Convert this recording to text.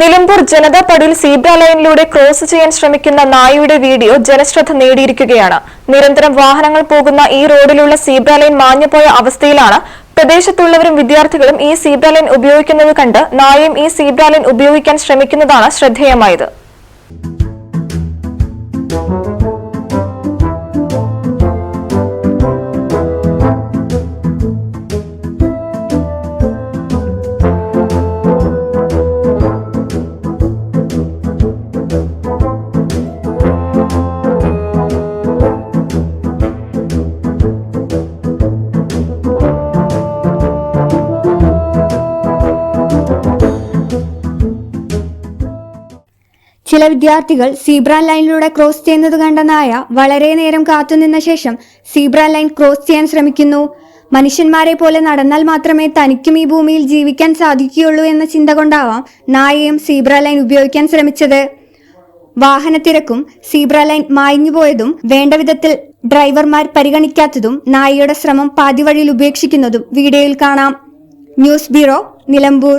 Nilambur Janatha പടിയിൽ zebra ലൈനിലൂടെ cross ചെയ്യാൻ ശ്രമിക്കുന്ന നായയുടെ വീഡിയോ ജനശ്രദ്ധ നേടിയിരിക്കുകയാണ്. നിരന്തരം വാഹനങ്ങൾ പോകുന്ന ഈ റോഡിലുള്ള സീബ്ര ലൈൻ മാഞ്ഞുപോയ അവസ്ഥയിലാണ് പ്രദേശത്തുള്ളവരും വിദ്യാർത്ഥികളും ഈ സീബ്ര ലൈൻ ഉപയോഗിക്കുന്നത് കണ്ട് നായയും ഈ സീബ്ര ലൈൻ ഉപയോഗിക്കാൻ ശ്രമിക്കുന്നതാണ് ശ്രദ്ധേയമായത്. ചില വിദ്യാർത്ഥികൾ സീബ്ര ലൈനിലൂടെ ക്രോസ് ചെയ്യുന്നത് കണ്ട നായ വളരെ നേരം കാത്തുനിന്ന ശേഷം സീബ്ര ലൈൻ ക്രോസ് ചെയ്യാൻ ശ്രമിക്കുന്നു. മനുഷ്യന്മാരെ പോലെ നടന്നാൽ മാത്രമേ തനിക്കും ഈ ഭൂമിയിൽ ജീവിക്കാൻ സാധിക്കുകയുള്ളൂ എന്ന ചിന്ത കൊണ്ടാവാം നായയും സീബ്ര ലൈൻ ഉപയോഗിക്കാൻ ശ്രമിച്ചത്. വാഹനത്തിരക്കും സീബ്ര ലൈൻ മായിഞ്ഞുപോയതും വേണ്ട വിധത്തിൽ ഡ്രൈവർമാർ പരിഗണിക്കാത്തതും നായയുടെ ശ്രമം പാതിവഴിയിൽ ഉപേക്ഷിക്കുന്നതും വീഡിയോയിൽ കാണാം. News bureau Nilambur.